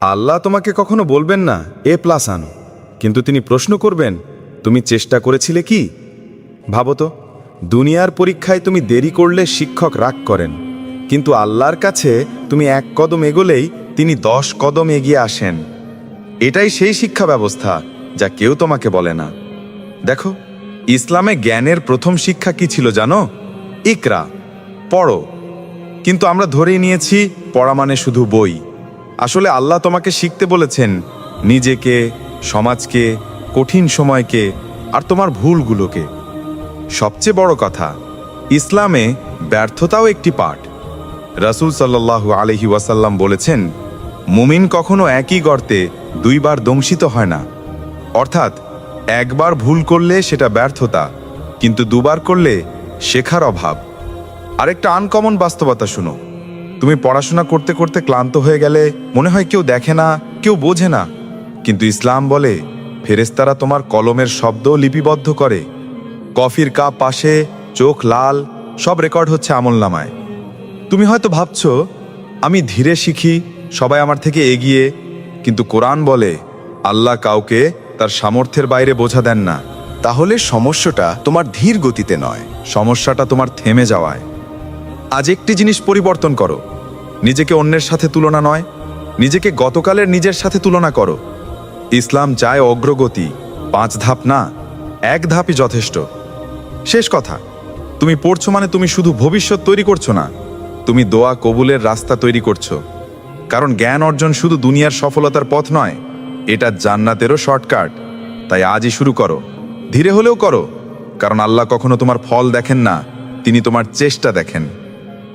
আল্লাহ তোমাকে কখনো বলবেন না, এ প্লাস আনো। কিন্তু তিনি প্রশ্ন করবেন, তুমি চেষ্টা করেছিলে কি? ভাবো তো, দুনিয়ার পরীক্ষায় তুমি দেরি করলে শিক্ষক রাগ করেন, কিন্তু আল্লাহর কাছে তুমি এক কদম এগোলেই তিনি দশ কদম এগিয়ে আসেন। এটাই সেই শিক্ষা ব্যবস্থা যা কেউ তোমাকে বলে না। দেখো, ইসলামে জ্ঞানের প্রথম শিক্ষা কি ছিল জানো? ইকরা, পড়ো। কিন্তু আমরা ধরেই নিয়েছি, পড়া মানে শুধু বই। আসলে আল্লাহ তোমাকে শিখতে বলেছেন নিজেকে, সমাজকে, কঠিন সময়কে আর তোমার ভুলগুলোকে। সবচেয়ে বড় কথা, ইসলামে ব্যর্থতাও একটি পাঠ। রাসূল সাল্লাল্লাহু আলহি ওয়াসাল্লাম বলেছেন, মুমিন কখনো একই গর্তে দুইবার দংশিত হয় না। অর্থাৎ, একবার ভুল করলে সেটা ব্যর্থতা, কিন্তু দুবার করলে শেখার অভাব। আরেকটা আনকমন বাস্তবতা শুনো তুমি পড়াশোনা করতে করতে ক্লান্ত হয়ে গেলে মনে হয় কেউ দেখে না, কেউ বোঝে না। কিন্তু ইসলাম বলে ফেরেস্তারা তোমার কলমের শব্দ লিপিবদ্ধ করে। কফির কাপ পাশে, চোখ লাল, সব রেকর্ড হচ্ছে আমল নামায়। তুমি হয়তো ভাবছ, আমি ধীরে শিখি, সবাই আমার থেকে এগিয়ে, কিন্তু কোরআন বলে, আল্লাহ কাউকে তার সামর্থ্যের বাইরে বোঝা দেন না। তাহলে সমস্যাটা তোমার ধীর গতিতে নয়, সমস্যাটা তোমার থেমে যাওয়ায়। আজ একটি জিনিস পরিবর্তন করো। নিজেকে অন্যের সাথে তুলনা নয়, নিজেকে গতকালের নিজের সাথে তুলনা করো। ইসলাম চায় অগ্রগতি, পাঁচ ধাপ না, এক ধাপই যথেষ্ট। শেষ কথা, তুমি পড়ছো মানে তুমি শুধু ভবিষ্যৎ তৈরি করছ না, তুমি দোয়া কবুলের রাস্তা তৈরি করছ। কারণ জ্ঞান অর্জন শুধু দুনিয়ার সফলতার পথ নয়, এটা জান্নাতেরও শর্টকাট। তাই আজই শুরু করো, ধীরে হলেও করো, কারণ আল্লাহ কখনো তোমার ফল দেখেন না, তিনি তোমার চেষ্টা দেখেন।